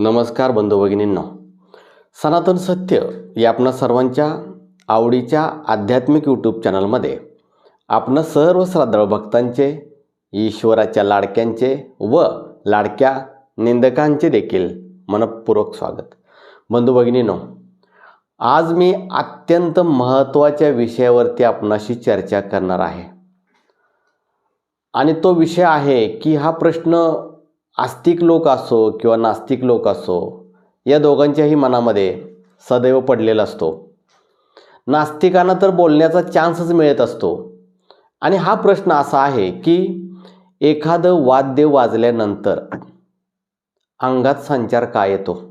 नमस्कार बंधू भगिनींनो. सनातन सत्य या आपणा सर्वांच्या आवडीच्या आध्यात्मिक यूट्यूब चॅनलमध्ये आपण सर्व श्रद्धाळू भक्तांचे ईश्वराच्या लाडक्यांचे व लाडक्या निंदकांचे देखील मनपूर्वक स्वागत. बंधू भगिनींनो आज मी अत्यंत महत्त्वाच्या विषयावरती आपणाशी चर्चा करणार आहे. आणि तो विषय आहे की हा प्रश्न आस्तिक लोक असो किंवा नास्तिक लोक असो या दोघांच्याही मनामध्ये सदैव पडलेला असतो. नास्तिकांना तर बोलण्याचा चान्सच मिळत असतो. आणि हा प्रश्न असा आहे की एखादं वाद्य वाजल्यानंतर अंगात संचार का येतो?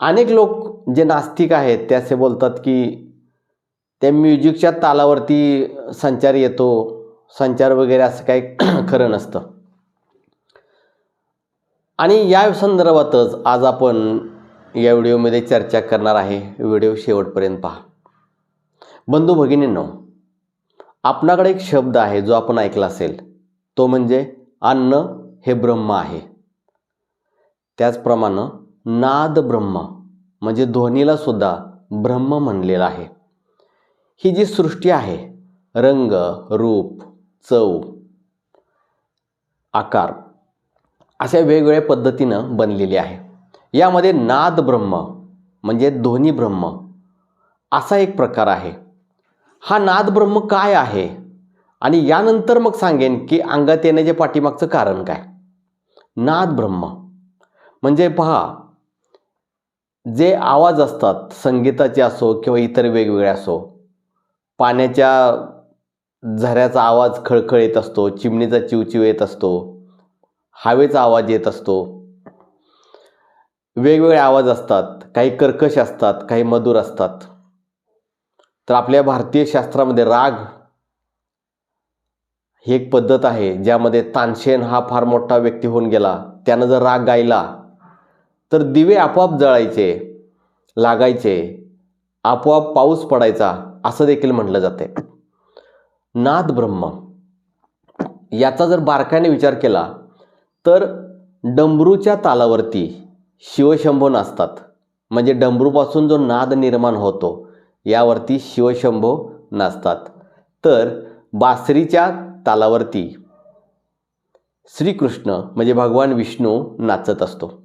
अनेक लोक जे नास्तिक आहेत ते असे बोलतात की त्या म्युझिकच्या तालावरती संचार येतो संचार वगैरे असं काही खरं नसतं. आणि या संदर्भातच आज आपण या व्हिडिओमध्ये चर्चा करणार आहे व्हिडिओ शेवटपर्यंत पहा. बंधू भगिनींनो आपणाकडे एक शब्द आहे जो आपण ऐकला असेल तो म्हणजे अन्न हे ब्रह्म आहे. त्याचप्रमाणे नाद ब्रह्म म्हणजे ध्वनीला सुद्धा ब्रह्म म्हणलेलं आहे. ही जी सृष्टी आहे रंग रूप चव आकार अशा वेगवेगळ्या पद्धतीनं बनलेली आहे. यामध्ये नाद ब्रह्म म्हणजे ध्वनी ब्रह्म असा एक प्रकार आहे. हा नाद ब्रह्म काय आहे? आणि यानंतर मग सांगेन की अंगात येण्याच्या पाठीमागचं कारण काय? नाद ब्रह्म. म्हणजे पहा जे आवाज असतात संगीताचे असो किंवा इतर वेगवेगळे असो पाण्याच्या झऱ्याचा आवाज खळखळ येत असतो चिमणीचा चिवचिव येत असतो हवेचा आवाज येत असतो. वेगवेगळे आवाज असतात. काही कर्कश असतात काही मधुर असतात. तर आपल्या भारतीय शास्त्रामध्ये राग ही एक पद्धत आहे ज्यामध्ये तानसेन हा फार मोठा व्यक्ती होऊन गेला. त्यानं जर राग गायला तर दिवे आपोआप जळायचे लागायचे. आपोआप पाऊस पडायचा असं देखील म्हटलं जाते. नाद ब्रह्म याचा जर बारकाने विचार केला तर डमरूच्या तालावरती शिवशंभो नाचतात. म्हणजे डमरूपासून जो नाद निर्माण होतो यावरती शिवशंभो नाचतात. तर बासरीच्या तालावरती श्रीकृष्ण म्हणजे भगवान विष्णू नाचत असतो.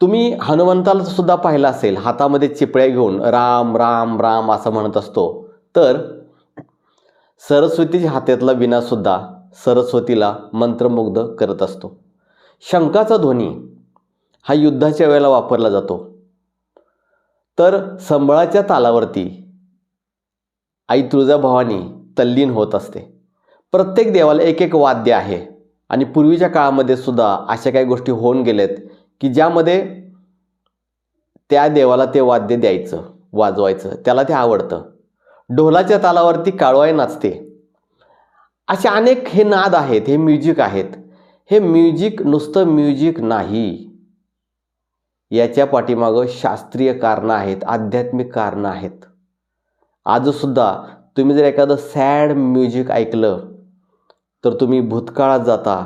तुम्ही हनुमंताला सुद्धा पाहिलं असेल हातामध्ये चिपळ्या घेऊन राम राम राम असं म्हणत असतो. तर सरस्वतीच्या हातातला विनासुद्धा सरस्वतीला मंत्रमुग्ध करत असतो. शंकाचा ध्वनी हा युद्धाच्या वेळेला वापरला जातो. तर संबळाच्या तालावरती आई तुळजाभवानी तल्लीन होत असते. प्रत्येक देवाला एक एक वाद्य आहे आणि पूर्वीच्या काळामध्ये सुद्धा अशा काही गोष्टी होऊन गेल्यात की ज्यामध्ये त्या देवाला ते वाद्य द्यायचं वाजवायचं त्याला ते आवडतं. ढोलाच्या तालावरती काळवाई नाचते. असे अनेक हे नाद आहेत हे म्युझिक आहेत. हे म्युझिक नुसतं म्युझिक नाही. याच्या पाठीमागं शास्त्रीय कारणं आहेत आध्यात्मिक कारणं आहेत. आजसुद्धा तुम्ही जर एखादं सॅड म्युझिक ऐकलं तर तुम्ही भूतकाळात जाता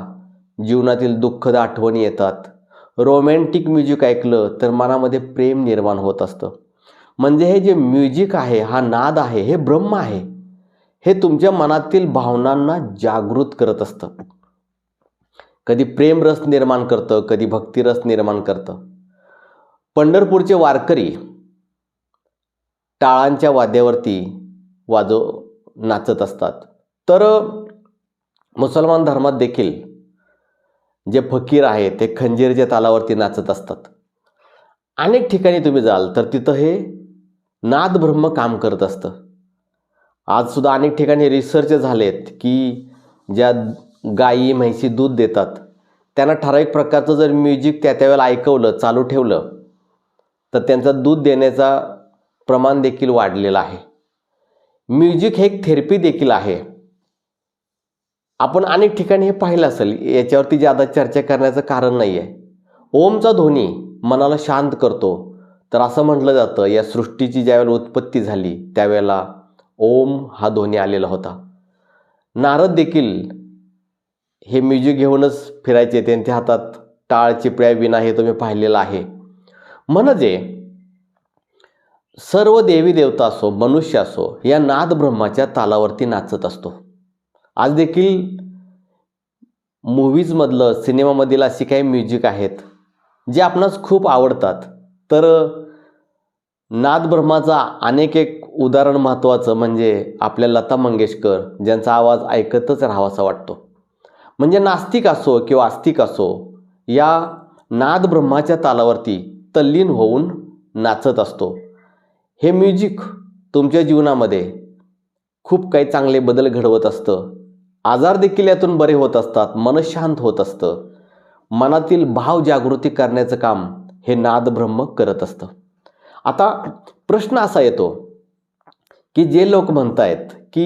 जीवनातील दुःखद आठवणी येतात. रोमॅन्टिक म्युझिक ऐकलं तर मनामध्ये प्रेम निर्माण होत असतं. म्हणजे हे जे म्युझिक आहे हा नाद आहे हे ब्रह्म आहे हे तुमच्या मनातील भावनांना जागृत करत असतं. कधी प्रेमरस निर्माण करतं कधी भक्तिरस निर्माण करतं. पंढरपूरचे वारकरी टाळांच्या वाद्यावरती वाजव नाचत असतात. तर मुसलमान धर्मात देखील जे फकीर आहेत ते खंजीरच्या तालावरती नाचत असतात. अनेक ठिकाणी तुम्ही जाल तर तिथं हे नाद ब्रह्म काम करत असतं. आजसुद्धा अनेक ठिकाणी रिसर्च झालेत की ज्या गायी म्हैसी दूध देतात. त्यांना ठराविक प्रकारचं जर म्युझिक त्या त्यावेळेला ऐकवलं चालू ठेवलं तर त्यांचं दूध देण्याचा प्रमाण देखील वाढलेलं आहे. म्युझिक हे एक थेरपी देखील आहे. आपण अनेक ठिकाणी हे पाहिलं असेल याच्यावरती ज्यादा चर्चा करण्याचं कारण नाही आहे ओमचा ध्वनी मनाला शांत करतो. तर असं म्हटलं जातं या सृष्टीची ज्यावेळेला उत्पत्ती झाली त्यावेळेला ओम हा ध्वनी आलेला होता. नारद देखील हे म्युझिक घेऊनच फिरायचे त्यांच्या हातात टाळ चिपळ्या विना हे तुम्ही पाहिलेलं आहे. म्हणजे सर्व देवी देवता असो मनुष्य असो या नाद ब्रह्माच्या तालावरती नाचत असतो. आज देखील मूव्हीजमधलं सिनेमामधील अशी काही म्युझिक आहेत जे आपणास खूप आवडतात. तर नाद ब्रह्माचा अनेक एक उदाहरण महत्त्वाचं म्हणजे आपल्या लता मंगेशकर ज्यांचा आवाज ऐकतच राहावासा वाटतो. म्हणजे नास्तिक असो किंवा आस्तिक असो या नाद ब्रह्माच्या तालावरती तल्लीन होऊन नाचत असतो. हे म्युझिक तुमच्या जीवनामध्ये खूप काही चांगले बदल घडवत असतं. आजार देखील यातून बरे होत असतात मन शांत होत असतं. मनातील भाव जागृती करण्याचं काम हे नाद ब्रह्म करत असतं. आता प्रश्न असा येतो की जे लोक म्हणतायत की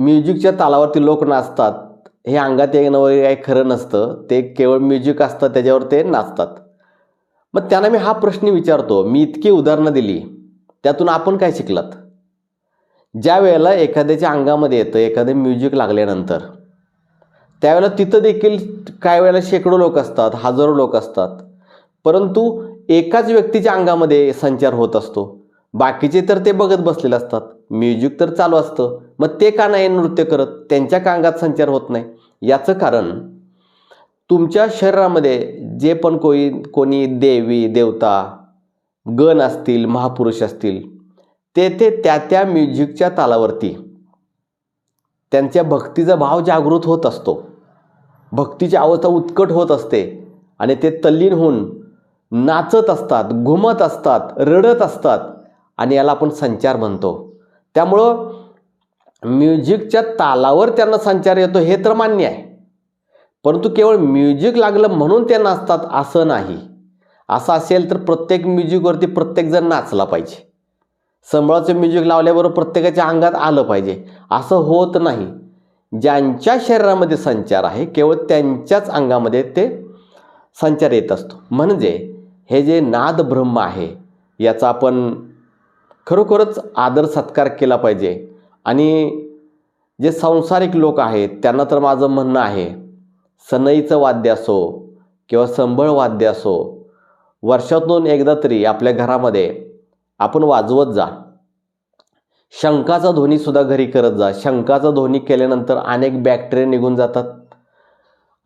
म्युझिकच्या तालावरती लोक नाचतात. हे अंगात येणं वगैरे काही खरं नसतं. ते केवळ म्युझिक असतं त्याच्यावर ते नाचतात. मग त्यांना मी हा प्रश्न विचारतो. मी इतकी उदाहरणं दिली. त्यातून आपण काय शिकलात? ज्या वेळेला एखाद्याच्या अंगामध्ये येतं एखादं म्युझिक लागल्यानंतर त्यावेळेला तिथं देखील काय वेळेला शेकडो लोक असतात हजारो लोक असतात. परंतु एकाच व्यक्तीच्या अंगामध्ये संचार होत असतो. बाकीचे तर ते बघत बसलेले असतात. म्युझिक तर चालू असतं. मग ते का नाही नृत्य करत? त्यांच्या कांगात संचार होत नाही. याचं कारण तुमच्या शरीरामध्ये जे पण कोणी कोणी देवी देवता गण असतील महापुरुष असतील ते ते त्या त्या म्युझिकच्या तालावरती त्यांच्या भक्तीचा भाव जागृत होत असतो. भक्तीची अवस्था उत्कट होत असते आणि ते तल्लीन होऊन नाचत असतात घुमत असतात रडत असतात. आणि याला आपण संचार म्हणतो. त्यामुळं म्युझिकच्या तालावर त्यांना संचार येतो हे तर मान्य आहे. परंतु केवळ म्युझिक लागलं म्हणून ते नाचतात असं नाही. असं असेल तर प्रत्येक म्युझिकवरती प्रत्येकजण नाचला पाहिजे. संबळाचं म्युझिक लावल्याबरोबर प्रत्येकाच्या अंगात आलं पाहिजे. असं होत नाही. ज्यांच्या शरीरामध्ये संचार आहे केवळ त्यांच्याच अंगामध्ये ते संचार येत असतो. म्हणजे हे जे नाद ब्रह्म आहे याचा आपण खरोखरच आदर सत्कार केला पाहिजे. आणि जे सांसारिक लोक आहेत त्यांना तर माझं म्हणणं आहे सनईचं वाद्य असो किंवा संबळ वाद्य असो वर्षातून एकदा तरी आपल्या घरामध्ये आपण वाजवत जा. शंकाचा ध्वनीसुद्धा घरी करत जा. शंकाचा ध्वनी केल्यानंतर अनेक बॅक्टेरिया निघून जातात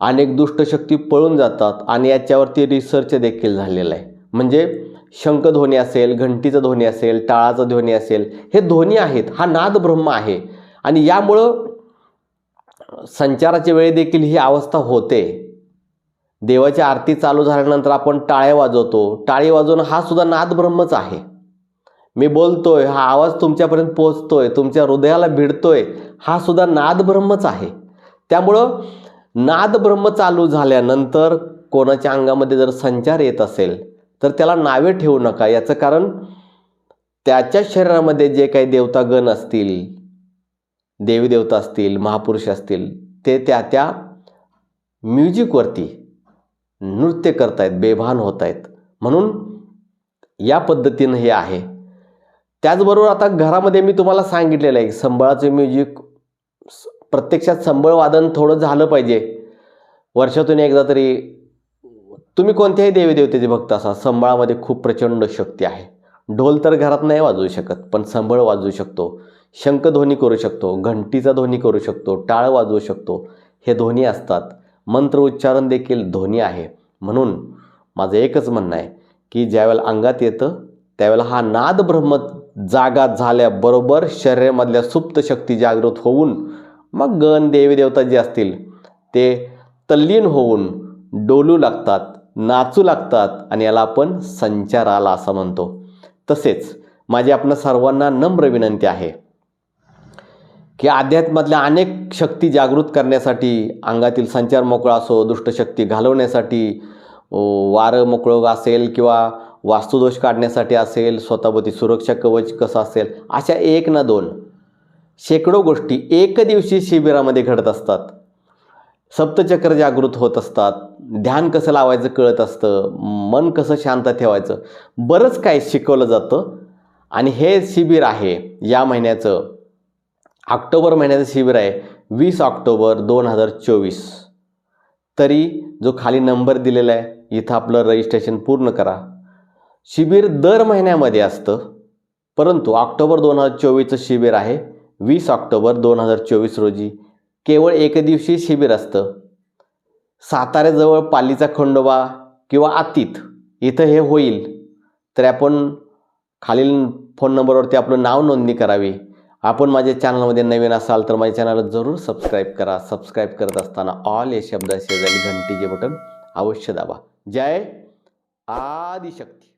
अनेक दुष्टशक्ती पळून जातात आणि याच्यावरती रिसर्च देखील झालेला आहे. म्हणजे शंख ध्वनी असेल घंटीचं ध्वनी असेल टाळाचं ध्वनी असेल हे ध्वनी आहेत. हा नाद ब्रह्म आहे. आणि यामुळं संचाराच्या वेळी देखील ही अवस्था होते. देवाची आरती चालू झाल्यानंतर आपण टाळ्या वाजवतो. टाळी वाजवणं हा सुद्धा नाद ब्रह्मच आहे. मी बोलतोय हा आवाज तुमच्यापर्यंत पोचतोय तुमच्या हृदयाला भिडतोय हा सुद्धा नाद ब्रह्मच आहे. त्यामुळं नाद ब्रह्म चालू झाल्यानंतर कोणाच्या अंगामध्ये जर संचार येत असेल तर त्याला नावे ठेवू नका. याचं कारण त्याच्या शरीरामध्ये जे काही देवतागण असतील देवी देवता असतील महापुरुष असतील ते त्या त्या म्युझिकवरती नृत्य करतायत बेभान होत आहेत म्हणून या पद्धतीनं हे आहे. त्याचबरोबर आता घरामध्ये मी तुम्हाला सांगितलेलं आहे संबळाचं म्युझिक प्रत्यक्षात संबळ वादन थोडं झालं पाहिजे. वर्षातून एकदा तरी तुम्ही कोणत्याही देवीदेवतेचे भक्त असा संबळामध्ये खूप प्रचंड शक्ती आहे. ढोल तर घरात नाही वाजवू शकत पण संबळ वाजवू शकतो. शंखध्वनी करू शकतो घंटीचा ध्वनी करू शकतो टाळ वाजवू शकतो. हे ध्वनी असतात. मंत्र उच्चारण देखील ध्वनी आहे. म्हणून माझं एकच म्हणणं आहे की ज्यावेळेला अंगात येतं त्यावेळेला हा नाद ब्रह्म जागा झाल्याबरोबर शरीरामधल्या सुप्त शक्ती जागृत होऊन मग गण देवीदेवता जे असतील ते तल्लीन होऊन डोलू लागतात. नाचू लागतात आणि याला आपण संचार आला असं म्हणतो. तसेच माझी आपण सर्वांना नम्र विनंती आहे की अध्यात्मातल्या अनेक शक्ती जागृत करण्यासाठी अंगातील संचार मोकळा असो दुष्टशक्ती घालवण्यासाठी वारं मोकळं असेल किंवा वास्तुदोष काढण्यासाठी असेल स्वतःभोवती सुरक्षा कवच कसं असेल अशा एक ना दोन शेकडो गोष्टी एक दिवशी शिबिरामध्ये घडत असतात. सप्तचक्र जागृत होत असतात. ध्यान कसं लावायचं कळत असतं. मन कसं शांत ठेवायचं. बरंच काय शिकवलं जातं. आणि हे शिबिर आहे या महिन्याचं. ऑक्टोबर महिन्याचं शिबिर आहे. वीस ऑक्टोबर दोन हजार चोवीस. तरी जो खाली नंबर दिलेला आहे इथं आपलं रजिस्ट्रेशन पूर्ण करा. शिबिर दर महिन्यामध्ये असतं. परंतु ऑक्टोबर दोन हजार चोवीसचं शिबिर आहे. वीस ऑक्टोबर दोन हजार चोवीस रोजी. केवळ एकदिवशी शिबिर असतं. साताऱ्याजवळ पालीचा खंडोबा किंवा आतीत इथं हे होईल. तर आपण खालील फोन नंबरवरती आपलं नाव नोंदणी करावी. आपण माझ्या चॅनलमध्ये नवीन असाल तर माझ्या चॅनलला जरूर सबस्क्राईब करा. सबस्क्राईब करत असताना ऑल या शब्दाशेजारी घंटीचे बटन अवश्य दाबा. जय आदिशक्ती.